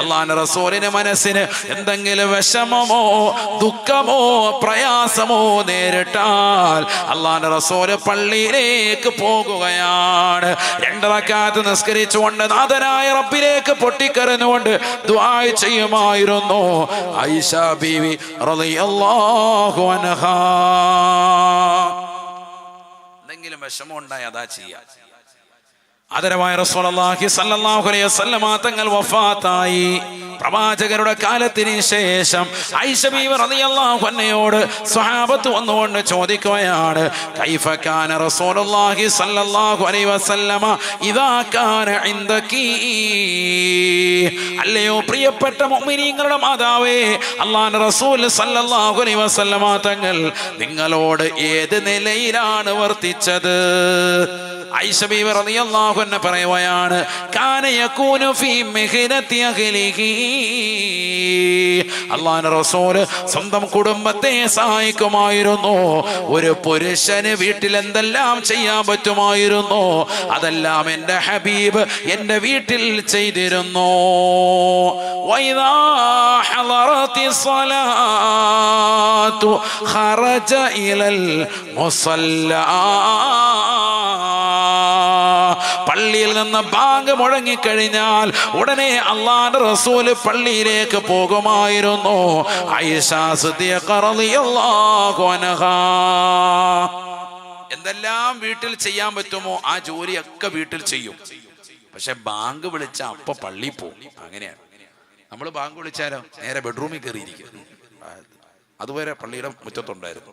അള്ളാന്റെ റസൂലിന് മനസ്സിന് എന്തെങ്കിലും വിഷമമോ ദുഃഖമോ പ്രയാസമോ നേരിട്ടാൽ അള്ളാന്റെ റസൂൽ പള്ളിയിലേക്ക് പോകുകയാണ്. രണ്ടറക്കാത്ത് നിസ്കരിച്ചുകൊണ്ട് നാഥനായ റബ്ബിലേക്ക് പൊട്ടിക്കരഞ്ഞുകൊണ്ട് ദ്വായ് ചെയ്യുമായിരുന്നു. ഐഷ ബീവി റളിയല്ലാഹു എന്തെങ്കിലും വിഷമം ഉണ്ടായി അതാ ചെയ്യാ. ആദരവായ അലൈഹി വസല്ലമ തങ്ങൾ വഫാത്തായി. പ്രവാചകരുടെ കാലത്തിന് ശേഷം അൻഹയോട് സ്വഹാബത്ത് വന്നുകൊണ്ട് ചോദിക്കുകയാണ് കൈഫ കാന റസൂലുള്ളാഹി സ്വല്ലല്ലാഹു അലൈഹി വസല്ലമ ഇദാ കാന ഇൻദകി? അല്ലയോ പ്രിയപ്പെട്ട മുഅ്മിനീങ്ങളുടെ മാതാവേ അല്ലാഹുവിന്റെ റസൂൽ സ്വല്ലല്ലാഹു അലൈഹി വസല്ലമ തങ്ങൾ നിങ്ങളോട് ഏത് നിലയിലാണ് വർത്തിച്ചത്? അൻഹ പറയുകയാണ് അല്ലാഹുവിന്റെ റസൂൽ സ്വന്തം കുടുംബത്തെ സഹായിക്കുമായിരുന്നു. ഒരു പുരുഷന് വീട്ടിൽ എന്തെല്ലാം ചെയ്യാൻ പറ്റുമായിരുന്നു അതെല്ലാം എന്റെ ഹബീബ് എന്റെ വീട്ടിൽ ചെയ്തിരുന്നു. ഖറജ ഇലൽ മുസല്ല. പള്ളിയിൽ നിന്ന് ബാങ്ക് മുഴങ്ങിക്കഴിഞ്ഞാൽ ഉടനെ അള്ളാന്റെ റസൂൽ പള്ളിയിലേക്ക് പോകുമായിരുന്നു. എന്തെല്ലാം വീട്ടിൽ ചെയ്യാൻ പറ്റുമോ ആ ജോലിയൊക്കെ വീട്ടിൽ ചെയ്യും. പക്ഷെ ബാങ്ക് വിളിച്ച അപ്പ പള്ളി പോകും. അങ്ങനെയാണ് നമ്മൾ ബാങ്ക് വിളിച്ചാലോ? നേരെ ബെഡ്റൂമിൽ കയറിയിരിക്കും. അതുവരെ പള്ളിയുടെ മുറ്റത്തുണ്ടായിരുന്നു.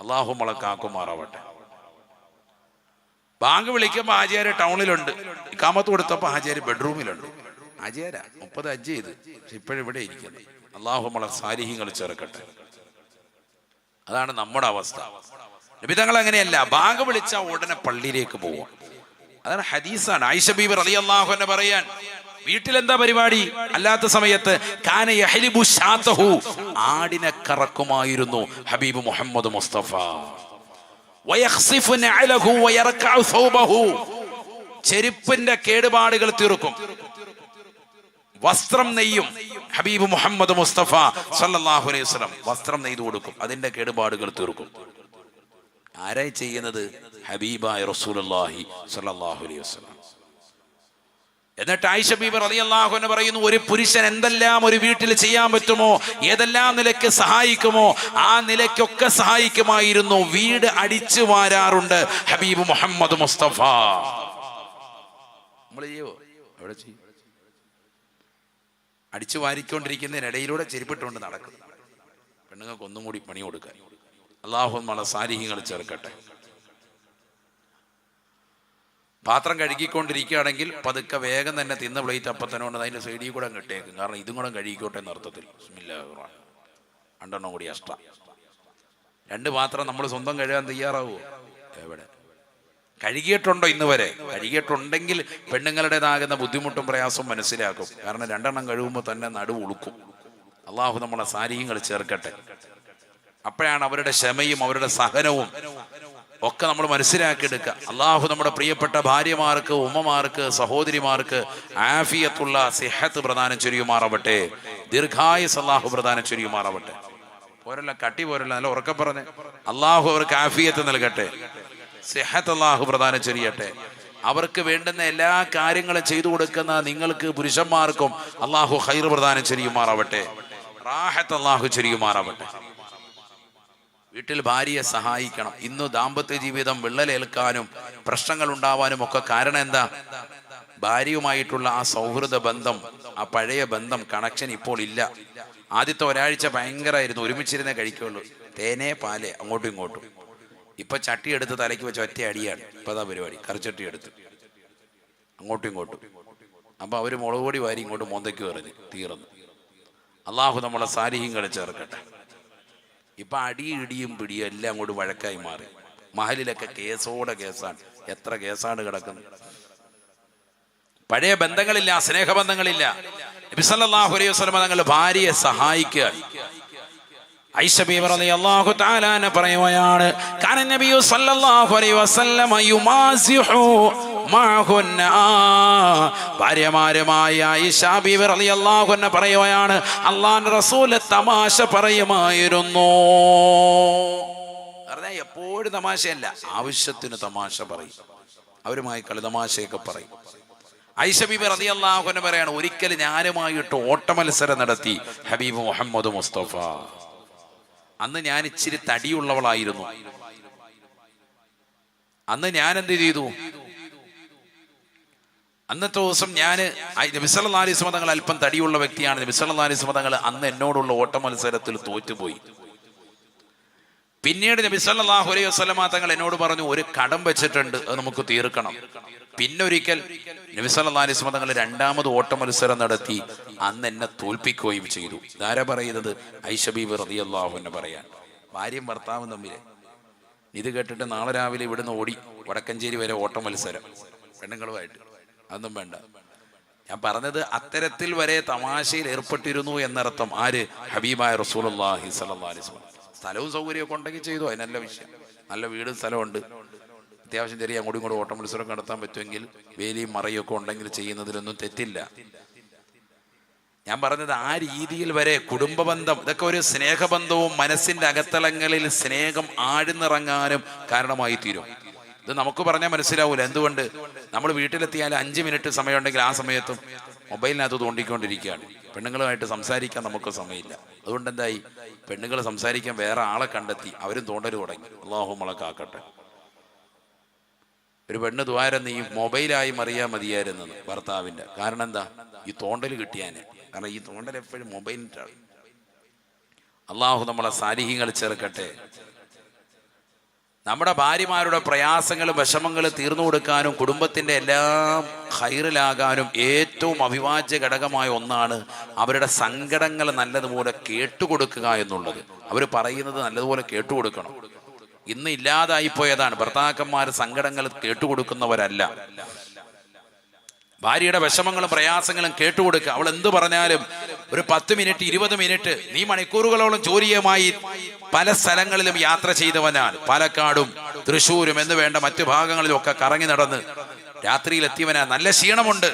അള്ളാഹു മുളക്കാക്കുമാറാവട്ടെ ബാങ്ക് വിളിക്കുമ്പോൾ ആചാര്യ ടൗണിലുണ്ട്. കാമത്ത് കൊടുത്തപ്പോൾ ആചാര്യ ബെഡ്റൂമിലുണ്ട്. ആചാര മുപ്പത് അജ്ജ് ചെയ്ത്. പക്ഷെ ഇപ്പോഴിവിടെ ഇരിക്കുന്നു. അള്ളാഹു നമ്മളെ സാരിഹ്യങ്ങൾ ചേർക്കട്ടെ അതാണ് നമ്മുടെ അവസ്ഥ. നിബിതങ്ങൾ അങ്ങനെയല്ല. ബാങ്ക് വിളിച്ച ഉടനെ പള്ളിയിലേക്ക് പോവാം. അതാണ് ഹദീസാണ്. ആയിഷ അലി അള്ളാഹു എന്നെ പറയാൻ. വീട്ടിലെന്താ പരിപാടി? അല്ലാത്ത സമയത്ത് ആടിനെ കറക്കുമായിരുന്നു ഹബീബ് മുഹമ്മദ് മുസ്തഫ. ചെരുപ്പിന്റെ കേടുപാടുകൾ തീർക്കും. വസ്ത്രം നെയ്യും. ഹബീബ് മുഹമ്മദ് മുസ്തഫ സല്ലല്ലാഹു അലൈഹി വസല്ലം വസ്ത്രം നെയ്തു കൊടുക്കും. അതിന്റെ കേടുപാടുകൾ തീർക്കും. ആരായി ചെയ്യുന്നത്? ഹബീബായ റസൂലുള്ളാഹി സല്ലല്ലാഹു അലൈഹി വസല്ലം. എന്നിട്ട് ആയിഷ അലി റളിയല്ലാഹു എന്ന് പറയുന്നു ഒരു പുരുഷൻ എന്തെല്ലാം ഒരു വീട്ടിൽ ചെയ്യാൻ പറ്റുമോ ഏതെല്ലാം നിലയ്ക്ക് സഹായിക്കുമോ ആ നിലയ്ക്കൊക്കെ സഹായിക്കുമായിരുന്നു വീട് അടിച്ചു വാരാറുണ്ട് ഹബീബ് മുഹമ്മദ് മുസ്തഫ. നമ്മൾ എവിടെ അടിച്ചു വാരിക്കൊണ്ടിരിക്കുന്നതിനിടയിലൂടെ ചെരുപ്പിട്ടുകൊണ്ട് നടക്കും. പെണ്ണുങ്ങൾക്ക് ഒന്നും കൂടി പണി കൊടുക്കാൻ. അള്ളാഹു നമ്മളെ സാരിഹ്യങ്ങൾ ചേർക്കട്ടെ. പാത്രം കഴുകിക്കൊണ്ടിരിക്കുകയാണെങ്കിൽ പതുക്കെ വേഗം തന്നെ തിന്ന പ്ലേറ്റ് അപ്പം തന്നെ കൊണ്ട് അതിന്റെ സൈഡിൽ കൂടെ കിട്ടിയേക്കും കാരണം ഇതും കൂടെ കഴുകിക്കോട്ടെ എന്ന അർത്ഥത്തിൽ. രണ്ടെണ്ണം കൂടി അഷ്ട രണ്ട് പാത്രം നമ്മൾ സ്വന്തം കഴുകാൻ തയ്യാറാവുമോ എവിടെ? കഴുകിയിട്ടുണ്ടോ ഇന്ന് വരെ? കഴുകിയിട്ടുണ്ടെങ്കിൽ പെണ്ണുങ്ങളുടേതാകുന്ന ബുദ്ധിമുട്ടും പ്രയാസവും മനസ്സിലാക്കും. കാരണം രണ്ടെണ്ണം കഴുകുമ്പോൾ തന്നെ നടു ഉളുക്കും. അള്ളാഹു നമ്മളെ സാരിയങ്ങൾ ചേർക്കട്ടെ. അപ്പോഴാണ് അവരുടെ ക്ഷമയും അവരുടെ സഹനവും ഒക്കെ നമ്മൾ മനസ്സിലാക്കിയെടുക്കുക. അള്ളാഹു നമ്മുടെ പ്രിയപ്പെട്ട ഭാര്യമാർക്ക് ഉമ്മമാർക്ക് സഹോദരിമാർക്ക് ആഫിയത്തുള്ള സിഹത്ത് പ്രധാനം ചൊരിയുമാറാവട്ടെ ദീർഘായുസ് അള്ളാഹു പ്രധാനം ചൊരിയുമാറാവട്ടെ പോരല്ല കട്ടി പോരല്ല നല്ല ഉറക്കം പറഞ്ഞ്. അള്ളാഹു അവർക്ക് ആഫിയത്ത് നൽകട്ടെ. സിഹത്ത് അള്ളാഹു പ്രധാനം ചൊരിയട്ടെ അവർക്ക് വേണ്ടുന്ന എല്ലാ കാര്യങ്ങളും ചെയ്തു കൊടുക്കുന്ന നിങ്ങൾക്ക് പുരുഷന്മാർക്കും അള്ളാഹു ഹൈർ പ്രധാനം ചൊരിയുമാറാവട്ടെ റാഹത്ത് അള്ളാഹു ചൊരിയുമാറാവട്ടെ വീട്ടിൽ ഭാര്യയെ സഹായിക്കണം. ഇന്ന് ദാമ്പത്യ ജീവിതം വിള്ളലേൽക്കാനും പ്രശ്നങ്ങൾ ഉണ്ടാവാനും ഒക്കെ കാരണം എന്താ? ഭാര്യയുമായിട്ടുള്ള ആ സൗഹൃദ ബന്ധം ആ പഴയ ബന്ധം കണക്ഷൻ ഇപ്പോൾ ഇല്ല. ആദ്യത്തെ ഒരാഴ്ച ഭയങ്കരമായിരുന്നു ഒരുമിച്ചിരുന്നേ കഴിക്കുള്ളൂ. തേനേ പാലേ അങ്ങോട്ടും ഇങ്ങോട്ടും. ഇപ്പൊ ചട്ടി എടുത്ത് തലയ്ക്ക് വെച്ച ഒറ്റ അടിയാണ്. ഇപ്പൊ അതാ പരിപാടി. കറിച്ചട്ടി എടുത്ത്. അങ്ങോട്ടും ഇങ്ങോട്ടും. അപ്പൊ അവർ മുളക് പൊടി വാരി ഇങ്ങോട്ട് മോന്തയ്ക്ക് എറിഞ്ഞ് തീർന്നു. അള്ളാഹു നമ്മളെ സാരിഹ്യങ്ങളെ ചേർക്കട്ടെ. ഇപ്പൊ അടി ഇടിയും പിടിയും എല്ലാം അങ്ങോട്ട് വഴക്കായി മാറി. മഹലിലൊക്കെ കേസോടെ കേസാണ്. എത്ര കേസാണ് കിടക്കുന്നത്? പഴയ ബന്ധങ്ങളില്ല സ്നേഹബന്ധങ്ങളില്ല. നബി സല്ലല്ലാഹു അലൈഹി തങ്ങൾ ഭാര്യയെ സഹായിക്കുക. അൻഹ പറയുകയാണ് നബിയു സല്ലല്ലാഹു അലൈഹി വസല്ലമ യുമാസിഹു ഭാര്യമാരുമായ ആയിഷ അലി അൻഹ പറയുകയാണ് അള്ളാൻ റസൂൽ തമാശ പറയുമായിരുന്നു. പറഞ്ഞാൽ എപ്പോഴും തമാശയല്ല ആവശ്യത്തിന് തമാശ പറയും. അവരുമായി കളി തമാശയൊക്കെ പറയും. ഐഷ ബീബി റളിയല്ലാഹു അൻഹ പറയാണ് ഒരിക്കൽ ഞാനുമായിട്ട് ഓട്ടമത്സരം നടത്തി ഹബീബ് മുഹമ്മദ് മുസ്തഫ. അന്ന് ഞാൻ ഇച്ചിരി തടിയുള്ളവളായിരുന്നു. അന്ന് ഞാൻ എന്ത് ചെയ്തു? അന്നത്തെ ദിവസം ഞാൻ നബിസല്ലാ സമതങ്ങൾ അല്പം തടിയുള്ള വ്യക്തിയാണ്. നബിസല്ലാ സമതങ്ങൾ അന്ന് എന്നോടുള്ള ഓട്ട മത്സരത്തിൽ തോറ്റുപോയി. പിന്നീട് നബി സല്ലല്ലാഹു അലൈഹി തങ്ങൾ എന്നോട് പറഞ്ഞു ഒരു കടം വെച്ചിട്ടുണ്ട് അത് നമുക്ക് തീർക്കണം. പിന്നൊരിക്കൽ ഒരിക്കൽ നബി സല്ലല്ലാഹു അലൈഹി രണ്ടാമത് ഓട്ട മത്സരം നടത്തി അന്ന് എന്നെ തോൽപ്പിക്കുകയും ചെയ്തു. ഇതാരാ പറയുന്നത്? ഐഷബീബ് റതി അള്ളാഹു എന്നെ പറയാൻ. ഭാര്യയും ഭർത്താവും തമ്മിൽ ഇത് കേട്ടിട്ട് നാളെ രാവിലെ ഇവിടുന്ന് ഓടി വടക്കഞ്ചേരി വരെ ഓട്ട മത്സരം പെണ്ണുങ്ങളുമായിട്ട്. അതൊന്നും വേണ്ട. ഞാൻ പറഞ്ഞത് അത്തരത്തിൽ വരെ തമാശയിൽ ഏർപ്പെട്ടിരുന്നു എന്നർത്ഥം ആര്? ഹബീബായ വസല്ലം. സ്ഥലവും സൗകര്യമൊക്കെ ഉണ്ടെങ്കിൽ ചെയ്തു അതിനല്ല വിഷയം. നല്ല വീടും സ്ഥലമുണ്ട് അത്യാവശ്യം ചെറിയ അങ്ങോട്ടും ഇങ്ങോട്ടും ഓട്ടം മത്സരം നടത്താൻ പറ്റുമെങ്കിൽ വേലിയും മറയൊക്കെ ഉണ്ടെങ്കിൽ ചെയ്യുന്നതിലൊന്നും തെറ്റില്ല. ഞാൻ പറഞ്ഞത് ആ രീതിയിൽ വരെ കുടുംബ ബന്ധം ഇതൊക്കെ ഒരു സ്നേഹബന്ധവും മനസ്സിന്റെ അകത്തളങ്ങളിൽ സ്നേഹം ആഴ്ന്നിറങ്ങാനും കാരണമായി തീരും. ഇത് നമുക്ക് പറഞ്ഞാൽ മനസ്സിലാവൂല. എന്തുകൊണ്ട്? നമ്മൾ വീട്ടിലെത്തിയാൽ അഞ്ച് മിനിറ്റ് സമയമുണ്ടെങ്കിൽ ആ സമയത്തും മൊബൈലിനകത്ത് തോണ്ടിക്കൊണ്ടിരിക്കുകയാണ്. പെണ്ണുങ്ങളുമായിട്ട് സംസാരിക്കാൻ നമുക്ക് സമയമില്ല. അതുകൊണ്ട് എന്തായി? പെണ്ണുങ്ങൾ സംസാരിക്കാൻ വേറെ ആളെ കണ്ടെത്തി അവരും തോണ്ടൽ തുടങ്ങി. അള്ളാഹു മുളക്കാക്കട്ടെ കാക്കട്ടെ. ഒരു പെണ്ണ് ദ്വാരം നീ മൊബൈലായി മറിയാൻ മതിയായിരുന്നത് ഭർത്താവിന്റെ കാരണം എന്താ? ഈ തോണ്ടൽ കിട്ടിയാന്. കാരണം ഈ തോണ്ടൽ എപ്പോഴും മൊബൈലിന്റെ അള്ളാഹു നമ്മളെ സാരിഹ്യങ്ങൾ ചേർക്കട്ടെ. നമ്മുടെ ഭാര്യമാരുടെ പ്രയാസങ്ങളും വിഷമങ്ങളും തീർന്നു കൊടുക്കാനും കുടുംബത്തിന്റെ എല്ലാം ഹൈറിലാകാനും ഏറ്റവും അവിഭാജ്യ ഘടകമായ ഒന്നാണ് അവരുടെ സങ്കടങ്ങൾ നല്ലതുപോലെ കേട്ടുകൊടുക്കുക എന്നുള്ളത്. അവർ പറയുന്നത് നല്ലതുപോലെ കേട്ടുകൊടുക്കണം. ഇന്ന് ഇല്ലാതായിപ്പോയതാണ്. ഭർത്താക്കന്മാർ സങ്കടങ്ങൾ കേട്ടുകൊടുക്കുന്നവരല്ല. ഭാര്യയുടെ വിഷമങ്ങളും പ്രയാസങ്ങളും കേട്ടുകൊടുക്കുക. അവൾ എന്ത് പറഞ്ഞാലും ഒരു പത്ത് മിനിറ്റ് ഇരുപത് മിനിറ്റ് നീ മണിക്കൂറുകളോളം ജോലിയുമായി പല സ്ഥലങ്ങളിലും യാത്ര ചെയ്തവനാണ് പാലക്കാടും തൃശ്ശൂരും എന്ന് വേണ്ട മറ്റു ഭാഗങ്ങളിലും ഒക്കെ കറങ്ങി നടന്ന് രാത്രിയിൽ എത്തിയവനാ നല്ല ക്ഷീണമുണ്ട്.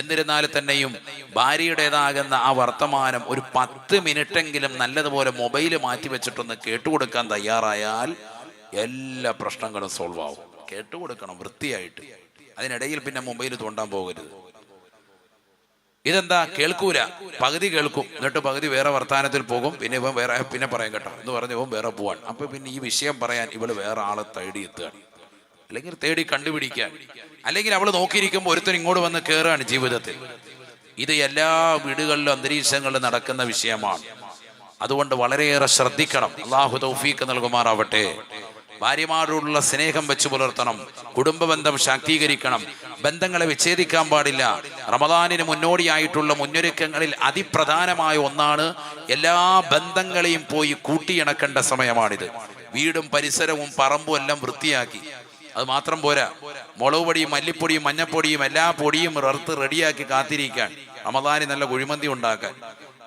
എന്നിരുന്നാൽ തന്നെയും ഭാര്യയുടേതാകുന്ന ആ വർത്തമാനം ഒരു പത്ത് മിനിറ്റെങ്കിലും നല്ലതുപോലെ മൊബൈൽ മാറ്റി വെച്ചിട്ടൊന്ന് കേട്ടുകൊടുക്കാൻ തയ്യാറായാൽ എല്ലാ പ്രശ്നങ്ങളും സോൾവ് ആവും കേട്ടുകൊടുക്കണം വൃത്തിയായിട്ട്. അതിനിടയിൽ പിന്നെ മൊബൈൽ തോണ്ടാൻ പോകരുത്. ഇതെന്താ? കേൾക്കൂല. പകുതി കേൾക്കും. എന്നിട്ട് പകുതി വേറെ വർത്താനത്തിൽ പോകും. പിന്നെ ഇവൻ വേറെ പിന്നെ പറയും കേട്ടോ. എന്ന് പറഞ്ഞ് ഇവൻ വേറെ പോവാൻ അപ്പൊ പിന്നെ ഈ വിഷയം പറയാൻ ഇവൾ വേറെ ആളെ തേടി എത്തുകയാണ്. അല്ലെങ്കിൽ തേടി കണ്ടുപിടിക്കാൻ. അല്ലെങ്കിൽ അവൾ നോക്കിയിരിക്കുമ്പോൾ ഒരുത്തൻ ഇങ്ങോട്ട് വന്ന് കയറുകയാണ് ജീവിതത്തിൽ. ഇത് എല്ലാ വീടുകളിലും അന്തരീക്ഷങ്ങളിലും നടക്കുന്ന വിഷയമാണ്. അതുകൊണ്ട് വളരെയേറെ ശ്രദ്ധിക്കണം. അള്ളാഹു തൗഫീക്ക് നൽകുമാറാവട്ടെ. ഭാര്യമാരോടുള്ള സ്നേഹം വെച്ച് പുലർത്തണം. കുടുംബ ബന്ധം ശാക്തീകരിക്കണം. ബന്ധങ്ങളെ വിച്ഛേദിക്കാൻ പാടില്ല. റമദാനിന് മുന്നോടിയായിട്ടുള്ള മുന്നൊരുക്കങ്ങളിൽ അതിപ്രധാനമായ ഒന്നാണ് എല്ലാ ബന്ധങ്ങളെയും പോയി കൂട്ടിയിണക്കേണ്ട സമയമാണിത്. വീടും പരിസരവും പറമ്പും എല്ലാം വൃത്തിയാക്കി. അത് മാത്രം പോരാ. മുളക് പൊടിയും മല്ലിപ്പൊടിയും മഞ്ഞപ്പൊടിയും എല്ലാ പൊടിയും റർത്ത് റെഡിയാക്കി കാത്തിരിക്കാൻ. റമദാനി നല്ല കുഴിമന്തി ഉണ്ടാക്കാൻ.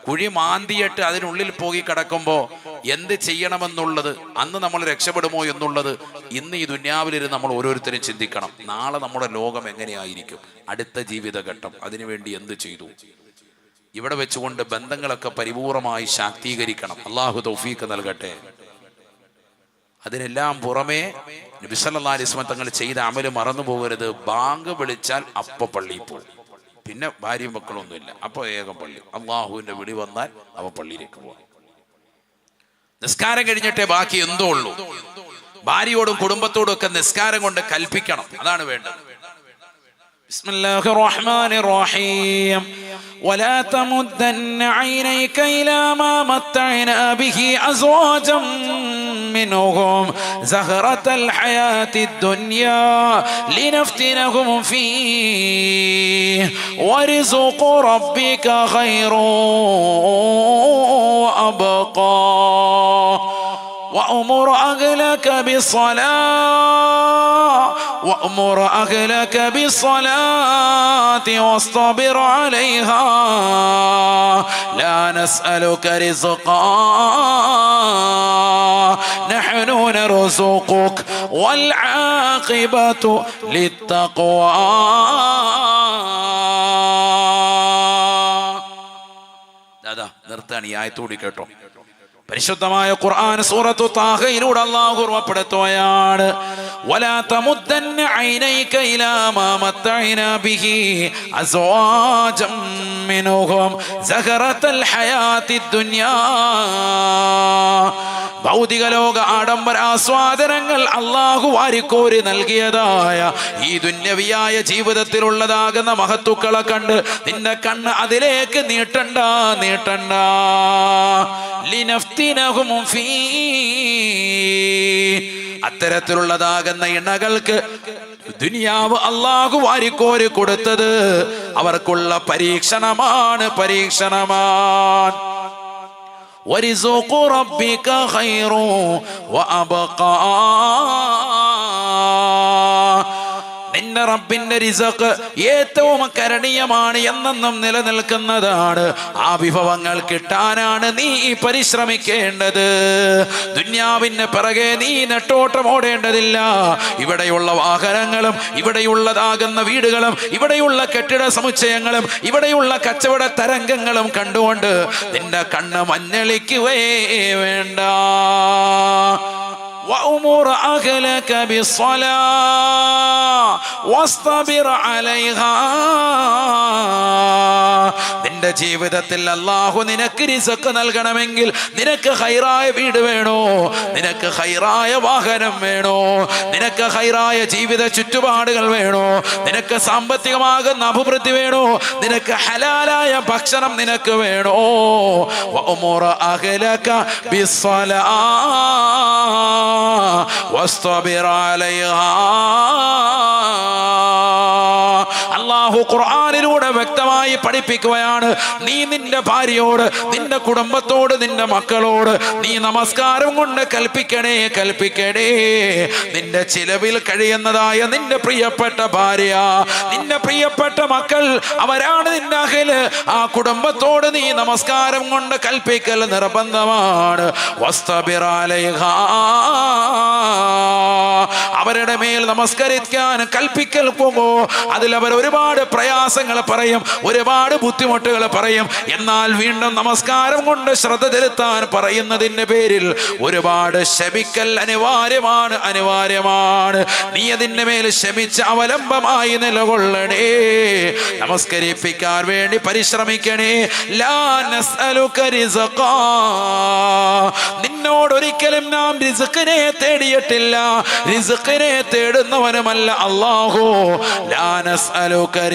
കുഴി മാന്തിയിട്ട് അതിനുള്ളിൽ പോയി കിടക്കുമ്പോൾ എന്ത് ചെയ്യണമെന്നുള്ളത് അന്ന് നമ്മൾ രക്ഷപ്പെടുമോ എന്നുള്ളത് ഇന്ന് ഈ ദുന്യാവിലിരുന്ന് നമ്മൾ ഓരോരുത്തരും ചിന്തിക്കണം. നാളെ നമ്മുടെ ലോകം എങ്ങനെയായിരിക്കും? അടുത്ത ജീവിതഘട്ടം. അതിനുവേണ്ടി എന്ത് ചെയ്തു? ഇവിടെ വെച്ചുകൊണ്ട് ബന്ധങ്ങളൊക്കെ പരിപൂർണമായി ശാക്തീകരിക്കണം. അള്ളാഹു തൗഫീക്ക് നൽകട്ടെ. അതിനെല്ലാം പുറമേ നബിസല്ലാ അലിസ്മ തങ്ങൾ ചെയ്ത അമൽ മറന്നു പോകരുത് ബാങ്ക് വിളിച്ചാൽ അപ്പ പള്ളിയിൽ പോകും. പിന്നെ ഭാര്യയും മക്കളൊന്നുമില്ല. അപ്പൊ ഏകം പള്ളി. അള്ളാഹുവിന്റെ വിളി വന്നാൽ അവൻ പള്ളിയിലേക്ക് പോകാം നിസ്കാരം കഴിഞ്ഞിട്ടേ ബാക്കി എന്തോ ഉള്ളൂ. ഭാര്യയോടും കുടുംബത്തോടും ഒക്കെ നിസ്കാരം കൊണ്ട് കൽപ്പിക്കണം. അതാണ് വേണ്ടത്. ബിസ്മില്ലാഹിർ റഹീം. ولا تمدن عينيك إلى ما متعنا به أزواجا منهم زهرة الحياة الدنيا لنفتنهم فيه. ورزق ربك خير وأبقى. وأمر أهلك بالصلاة. وأمر أهلك بالصلاة واصطبر عليها لا نسألك رزقا نحن نرزقك والعاقبة للتقوى അതാ നിർത്താണ് ഈ ആയത്തോടി കേട്ടോ പരിശുദ്ധമായ ഖുർആൻ സൂറത്തു താഹയിലൂടെ അള്ളാഹു ഓർമ്മപ്പെടുത്തുകയാണ് വലാ ഭൗതിക ലോക ആഡംബര ആസ്വാദനങ്ങൾ അള്ളാഹു വാരിക്കോരി നൽകിയതായ ഈ ദുന്യവിയായ ജീവിതത്തിലുള്ളതാകുന്ന മഹത്തുക്കളെ കണ്ട് നിന്റെ കണ്ണ് അതിലേക്ക് നീട്ടണ്ട നീട്ടണ്ട. ലിനഫ്തിനഹും ഫീ അത്തരത്തിലുള്ളതാകുന്ന ഇണകൾക്ക് ദുനിയാവ് അള്ളാഹു വാരിക്കോരി കൊടുത്തത് അവർക്കുള്ള പരീക്ഷണമാണ് പരീക്ഷണമാണ് ورزق ربك خير وأبقى നിന്റെ റബ്ബിന്റെ റിസക്ക് ഏറ്റവും കരണീയമാണ് എന്നെന്നും നിലനിൽക്കുന്നതാണ്. ആ വിഭവങ്ങൾ കിട്ടാനാണ് നീ പരിശ്രമിക്കേണ്ടത്. ദുന്യാവിന്റെ പിറകെ നീ നെട്ടോട്ടം ഓടേണ്ടതില്ല. ഇവിടെയുള്ള വാഹനങ്ങളും ഇവിടെയുള്ളതാകുന്ന വീടുകളും ഇവിടെയുള്ള കെട്ടിട സമുച്ചയങ്ങളും ഇവിടെയുള്ള കച്ചവട തരംഗങ്ങളും കണ്ടുകൊണ്ട് നിന്റെ കണ്ണ് മഞ്ഞളിക്കുവേ വേണ്ട. وأمر أهلك بالصلاة واصطبر عليها. നിന്റെ ജീവിതത്തിൽ അള്ളാഹു നിനക്ക് റിസക്ക് നൽകണമെങ്കിൽ നിനക്ക് ഹൈറായ വീട് വേണോ? നിനക്ക് ഹൈറായ വാഹനം വേണോ? നിനക്ക് ഹൈറായ ജീവിത ചുറ്റുപാടുകൾ വേണോ? നിനക്ക് സാമ്പത്തികമാകുന്ന അഭിവൃദ്ധി വേണോ? നിനക്ക് ഹലാലായ ഭക്ഷണം നിനക്ക് വേണോ? വഅമുറ അള്ളാഹു ഖുർആാനിലൂടെ വ്യക്തമായി പഠിപ്പിക്കുകയാണ്. നീ നിന്റെ ഭാര്യയോട് നിന്റെ കുടുംബത്തോട് നിന്റെ മക്കളോട് നീ നമസ്കാരം കൊണ്ട് കൽപ്പിക്കണേ കൽപ്പിക്കണേ. നിന്റെ ചിലവിൽ കഴിയുന്നതായ നിന്റെ പ്രിയപ്പെട്ട ഭാര്യ നിന്റെ പ്രിയപ്പെട്ട മക്കൾ അവരാണ് നിന്റെ അകൽ ആ കുടുംബത്തോട് നീ നമസ്കാരം കൊണ്ട് കൽപ്പിക്കൽ നിർബന്ധമാണ്. അവരുടെ മേൽ നമസ്കരിക്കാൻ കൽപ്പിക്കൽ പോകുമോ അതിൽ അവർ ഒരുപാട് പ്രയാസങ്ങൾ പറയും ഒരുപാട് ബുദ്ധിമുട്ടുകൾ പറയും. എന്നാൽ വീണ്ടും നമസ്കാരം കൊണ്ട് ശ്രദ്ധ ചെലുത്താൻ പറയുന്നതിന്റെ പേരിൽ ഒരുപാട് ശമിക്കൽ അനിവാര്യമാണ് അനിവാര്യമാണ്. നീ അതിന്റെ മേൽ ശമിച്ച് അവലംബമായി നിലകൊള്ളണേ. നമസ്കരിപ്പിക്കാൻ വേണ്ടി പരിശ്രമിക്കണേ. നിന്നോട് ഒരിക്കലും നാം റിസുക്കിനെ തേടിയിട്ടില്ല. റിസുക്കിനെ തേടുന്നവനുമല്ല അള്ളാഹോ ലാനസ് നർസുഖുക.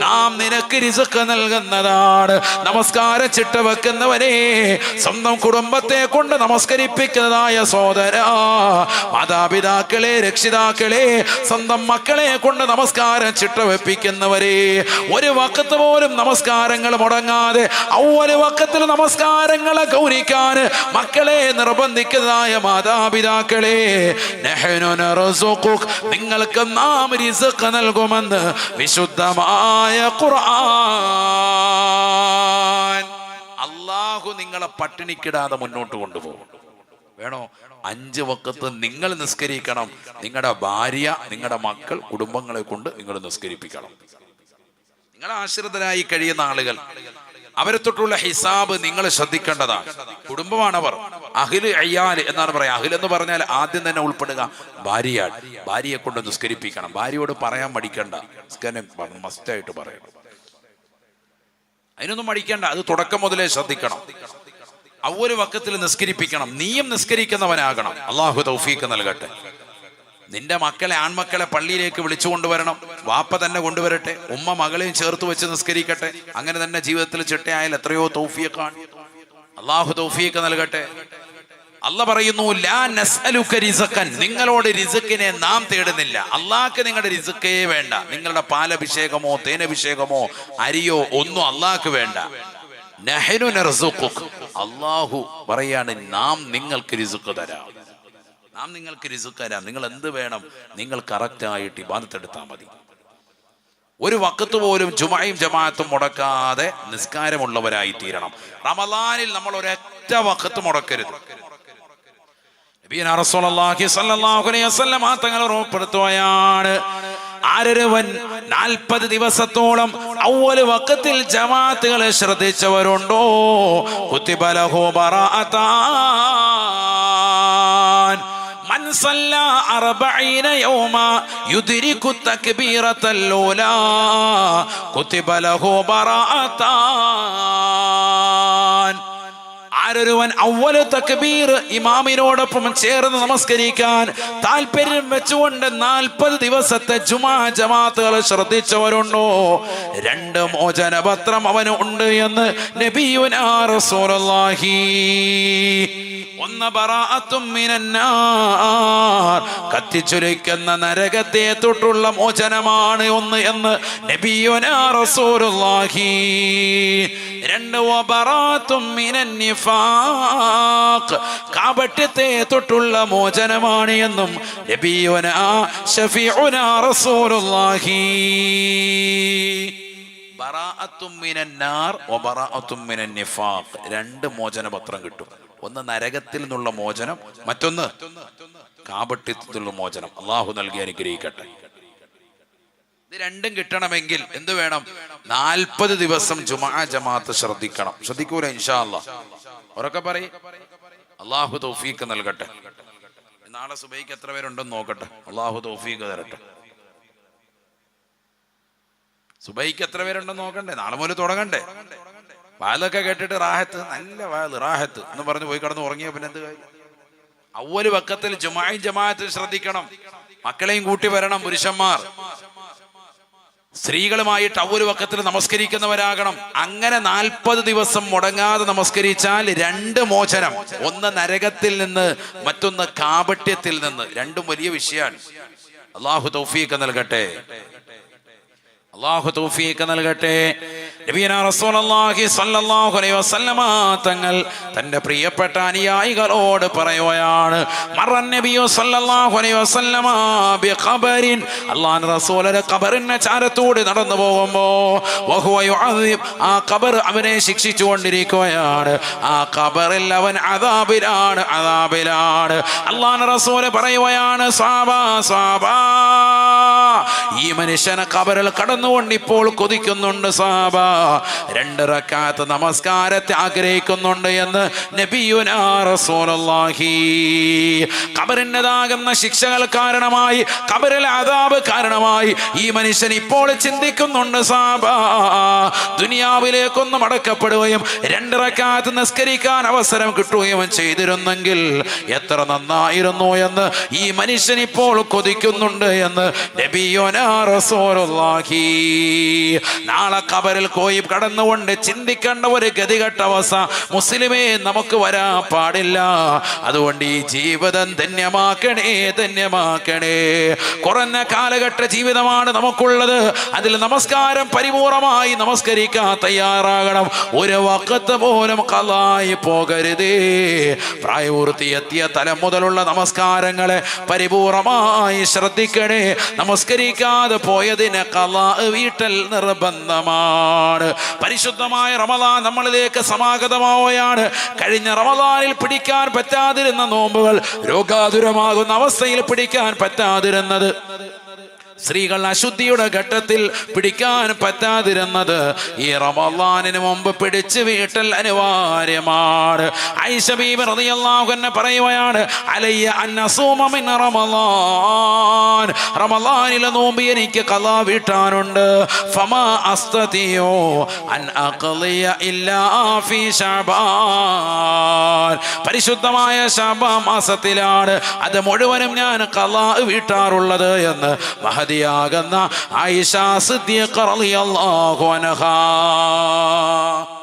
നാം നിനക്ക് റിസ്ക് നൽകുന്നതാണ്. നമസ്കാരം ചിട്ട വെക്കുന്നവനെ സ്വന്തം കുടുംബത്തെ കൊണ്ട് നമസ്കരിപ്പിക്കുന്നതായ സോദര മാതാപിതാക്കളെ രക്ഷിതാക്കളെ സ്വന്തം മക്കളെ കൊണ്ട് നമസ്കാരം ചിട്ട വെപ്പിക്കുന്നവരെ. ഒരു വക്കത്ത് പോലും നമസ്കാരങ്ങൾ മുടങ്ങാതെ ഒരു വക്കത്തിൽ നമസ്കാരങ്ങളെ ഗൗനിക്കാൻ മക്കളെ നിർബന്ധിക്കുന്നതായ മാതാപിതാക്കളെ നർസുഖുക. നിങ്ങൾക്ക് നാം റിസക്ക് നൽകുമെന്ന് വിശുദ്ധമായ ഖുർആൻ. അള്ളാഹു നിങ്ങളെ പട്ടിണിക്കിടാതെ മുന്നോട്ട് കൊണ്ടുപോകും. വേണോ? അഞ്ച് വക്കത്ത് നിങ്ങൾ നിസ്കരിക്കണം. നിങ്ങളുടെ ഭാര്യ നിങ്ങളുടെ മക്കൾ കുടുംബങ്ങളെ കൊണ്ട് നിങ്ങൾ നിസ്കരിപ്പിക്കണം. നിങ്ങൾ ആശ്രിതരായി കഴിയുന്ന ആളുകൾ അവരെ തൊട്ടുള്ള ഹിസാബ് നിങ്ങൾ ശ്രദ്ധിക്കേണ്ടതാണ്. അവർ അഹിൽ അയ്യാൽ എന്നാണ് പറയാ അഹിൽ എന്ന് പറഞ്ഞാൽ ആദ്യം തന്നെ ഉൾപ്പെടുക. ഭാര്യയാണ്. ഭാര്യയെ കൊണ്ട് നിസ്കരിപ്പിക്കണം. ഭാര്യയോട് പറയാൻ മടിക്കണ്ട. മസ്റ്റായിട്ട് പറയണം. അതിനൊന്നും മടിക്കണ്ട. അത് തുടക്കം മുതലേ ശ്രദ്ധിക്കണം. ഒരു വക്കത്തിൽ നിസ്കരിപ്പിക്കണം. നീയും നിസ്കരിക്കുന്നവനാകണം. അള്ളാഹു തൗഫീക്ക് നൽകട്ടെ. നിന്റെ മക്കളെ ആൺമക്കളെ പള്ളിയിലേക്ക് വിളിച്ചു കൊണ്ടുവരണം. വാപ്പ തന്നെ കൊണ്ടുവരട്ടെ. ഉമ്മ മകളെയും ചേർത്ത് വെച്ച് നിസ്കരിക്കട്ടെ. അങ്ങനെ തന്നെ ജീവിതത്തിൽ ചിട്ടയായാൽ എത്രയോ തൗഫീഖാണ്. അള്ളാഹു തൗഫീഖ് നൽകട്ടെ. അല്ല പറയുന്നു ലാ നിങ്ങളോട് റിസക്കിനെ നാം തേടുന്നില്ല. അള്ളാഹ്ക്ക് നിങ്ങളുടെ റിസക്കേ വേണ്ട. നിങ്ങളുടെ പാലഭിഷേകമോ തേനഭിഷേകമോ അരിയോ ഒന്നും അള്ളാഹ്ക്ക് വേണ്ട. അള്ളാഹു പറയാണ് നാം നിങ്ങൾക്ക് റിസുക്ക് തരാം. നാം നിങ്ങൾക്ക് റിസുക്ക് തരാം. നിങ്ങൾ എന്ത് വേണം നിങ്ങൾ കറക്റ്റ് ആയിട്ട് ഇബാദത്തെടുത്താൽ മതി. ഒരു വക്കത്ത് പോലും ജുമയും ജമാഅത്തും മുടക്കാതെ നിസ്കാരമുള്ളവരായി തീരണം റമദാനിൽ നമ്മൾ ഒരൊറ്റ വക്കത്ത് മുടക്കരുത്. തങ്ങൾ ഉറപ്പെടുത്തുകയാണ് ആരൊരുവൻ നാൽപ്പത് ദിവസത്തോളം ഔവൽ വക്കത്തിൽ ജമാഅത്തുകളെ ശ്രദ്ധിച്ചവരുണ്ടോ? കുത്തിബലഹോ ബറാഅത്താൻ من صلى أربعين يوما يدرك التكبيرة الأولى كتب له براءتان ആരൊരുവൻ അവൽ തക്ബീർ ഇമാമിനോടൊപ്പം ചേർന്ന് നമസ്കരിക്കാൻ താല്പര്യം വെച്ചുകൊണ്ട് നാൽപ്പത് ദിവസത്തെ ജുമാ ജമാത്തുകൾ ശ്രദ്ധിച്ചവരുണ്ടോ? രണ്ട് മോചനപത്രം അവന് ഉണ്ട് എന്ന് നബിയുനാ റസൂലുള്ളാഹി. ഒന്ന് കത്തിച്ചുരയ്ക്കുന്ന നരകത്തെ തൊട്ടുള്ള മോചനമാണ് ഒന്ന് എന്ന് നബിയുനാ റസൂലുള്ളാഹി. രണ്ട് വബറാത്തും മിനൻ നിഫാഖ്. കാപട്യത്തെ തൊട്ടുള്ള മോചനമാണ് എന്നും നബിയുനാ ഷഫീഉനാ റസൂലുള്ളാഹി. രണ്ട് മോചനപത്രം കിട്ടും. ഒന്ന് നരകത്തിൽ നിന്നുള്ള മോചനം മറ്റൊന്ന് കാപട്യത്തിൽ നിന്നുള്ള മോചനം. അള്ളാഹു നൽകി അനുഗ്രഹിക്കട്ടെ. ഇത് രണ്ടും കിട്ടണമെങ്കിൽ എന്ത് വേണം? നാൽപ്പത് ദിവസം ജുമാ ജമാഅത്ത് ശ്രദ്ധിക്കണം. ശ്രദ്ധിക്കൂല ഇൻഷാ അല്ലാ ഉറക്കെ പറയും. അള്ളാഹു തൗഫീക്ക് നൽകട്ടെ. നാളെ സുബൈക്ക് എത്ര പേരുണ്ടെന്ന് നോക്കട്ടെ. അള്ളാഹു തൗഫീക്ക് തരട്ടെ. സുബൈക്ക് എത്ര പേരുണ്ടെന്ന് നോക്കണ്ടേ? നാളെ മുതൽ തുടങ്ങണ്ടേ? വാലൊക്കെ കേട്ടിട്ട് റാഹത്ത് നല്ല വാൽ റാഹത്ത് എന്ന് പറഞ്ഞു പോയി കടന്ന് ഉറങ്ങിയ പിന്നെ എന്ത് കാര്യം? അവൽ വക്കത്തിൽ ജുമായും ജമാഅത്തിൽ ശ്രദ്ധിക്കണം. മക്കളെയും കൂട്ടി വരണം പുരുഷന്മാർ. സ്ത്രീകളുമായിട്ട് ഒരു വക്കത്തിൽ നമസ്കരിക്കുന്നവരാകണം. അങ്ങനെ നാൽപ്പത് ദിവസം മുടങ്ങാതെ നമസ്കരിച്ചാൽ രണ്ട് മോചനം. ഒന്ന് നരകത്തിൽ നിന്ന് മറ്റൊന്ന് കാപട്യത്തിൽ നിന്ന്. രണ്ടും വലിയ വിഷയമാണ്. അള്ളാഹു തൗഫീഖ് നൽകട്ടെ. അള്ളാഹു തൗഫീഖ് നൽകട്ടെ. തങ്ങൾ തന്റെ പ്രിയപ്പെട്ട അനുയായികളോട് പറയുകയാണ് ഖബറിന്റെ ചാരത്തൂടെ നടന്നു പോകുമ്പോ ആ ഖബർ അവനെ ശിക്ഷിച്ചു കൊണ്ടിരിക്കുകയാണ്. ആ കബറിൽ അവൻ അതാബിലാണ് അതാബിലാണ് അള്ളാൻ റസൂൽ പറയുകയാണ് സാബാ സാബാ ഈ മനുഷ്യനെ കബറിൽ കടന്നുകൊണ്ട് ഇപ്പോൾ കൊതിക്കുന്നുണ്ട് സാബ. രണ്ട് റക്കാത്ത് നമസ്കാരത്തെ ആഗ്രഹിക്കുന്നുണ്ട് എന്ന് നബിയുനാ റസൂലുള്ളാഹി. കബറിന്റെതാകുന്ന ശിക്ഷകൾ കാരണമായി കബറിലെ അതാബ് കാരണമായി ഈ മനുഷ്യൻ ഇപ്പോൾ ചിന്തിക്കുന്നുണ്ട് സാബ. ദുനിയാവിലേക്കൊന്നും അടക്കപ്പെടുകയും രണ്ട് റക്കാത്ത് നിസ്കരിക്കാൻ അവസരം കിട്ടുകയും ചെയ്തിരുന്നെങ്കിൽ എത്ര നന്നായിരുന്നു എന്ന് ഈ മനുഷ്യൻ ഇപ്പോൾ കൊതിക്കുന്നുണ്ട് എന്ന് നബിയോനാഹി നാളെ കബറിൽ പോയി കടന്നുകൊണ്ട് ചിന്തിക്കേണ്ട ഒരു ഗതികെട്ട അവസ്ഥ മുസ്ലിമേ നമുക്ക് വരാൻ പാടില്ല. അതുകൊണ്ട് ഈ ജീവിതം ധന്യമാക്കണേ ധന്യമാക്കണേ. കുറഞ്ഞ കാലഘട്ട ജീവിതമാണ് നമുക്കുള്ളത്. അതിൽ നമസ്കാരം പരിപൂർണമായി നമസ്കരിക്കാൻ തയ്യാറാകണം. ഒരു വക്കത്ത് പോലും കലായി പോകരുതേ. പ്രായപൂർത്തി എത്തിയ തലം മുതലുള്ള നമസ്കാരങ്ങളെ പരിപൂർണമായി ശ്രദ്ധിക്കണേ. നമസ്കരിക്കാതെ പോയതിന് കലാ വീട്ടൽ നിർബന്ധമാണ് പരിശുദ്ധമായ റമദാൻ നമ്മളിലേക്ക് സമാഗതമാവുകയാണ്. കഴിഞ്ഞ റമദാനിൽ പിടിക്കാൻ പറ്റാതിരുന്ന നോമ്പുകൾ രോഗാതുരമാകുന്ന അവസ്ഥയിൽ പിടിക്കാൻ പറ്റാതിരുന്നത്. സ്ത്രീകൾ അശുദ്ധിയുടെ ഘട്ടത്തിൽ പിടിക്കാൻ പറ്റാതിരുന്നത് ഈ റമദാനിന് മുമ്പ് പിടിച്ചു വീട്ടൽ അനിവാര്യമാണ്. ഐഷബീബ് റതിയല്ലാഹുന്നെ പറയുകയാണ് അലയ്യ അൻ അസൂമ മിൻ റമദാൻ. റമദാനിലെ നോമ്പ് എനിക്ക് കഥ വീട്ടാനുണ്ട്. ഫമാ അസ്തതിയോ അൻ ഇല്ലാ ഫീ പരിശുദ്ധമായ ശഅബാൻ മാസത്തിലാണ് അത് മുഴുവനും ഞാൻ കഥ വീട്ടാറുള്ളത് എന്ന് മഹദിയാകുന്ന ആയിഷ സിദ്ദീഖ റളിയല്ലാഹു അൻഹാ.